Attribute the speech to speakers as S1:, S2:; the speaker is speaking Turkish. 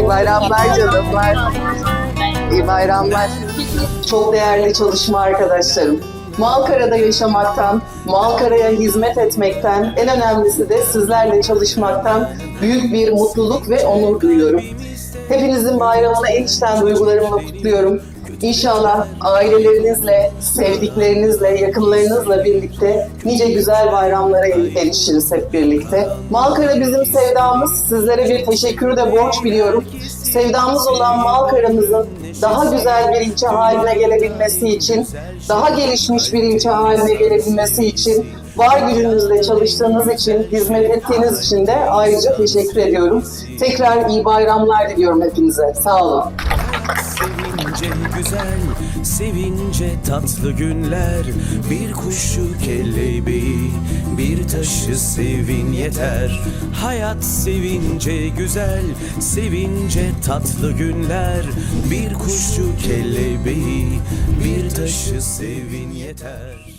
S1: bayramlar canımlar. İyi bayramlar. Çok değerli çalışma arkadaşlarım. Malkara'da yaşamaktan, Malkara'ya hizmet etmekten, en önemlisi de sizlerle çalışmaktan büyük bir mutluluk ve onur duyuyorum. Hepinizin bayramını en içten duygularımla kutluyorum. İnşallah ailelerinizle, sevdiklerinizle, yakınlarınızla birlikte nice güzel bayramlara erişiriz hep birlikte. Malkara bizim sevdamız. Sizlere bir teşekkürü de borç biliyorum. Sevdamız olan Malkara'mızın daha güzel bir ilçe haline gelebilmesi için, daha gelişmiş bir ilçe haline gelebilmesi için, var gücünüzle çalıştığınız için, hizmet ettiğiniz için de ayrıca teşekkür ediyorum. Tekrar iyi bayramlar diliyorum hepinize. Sağ olun.
S2: Sevince güzel, sevince tatlı günler. Bir kuşu kelebeği, bir taşı sevin yeter. Hayat sevince güzel, sevince tatlı günler. Bir kuşu kelebeği, bir taşı sevin yeter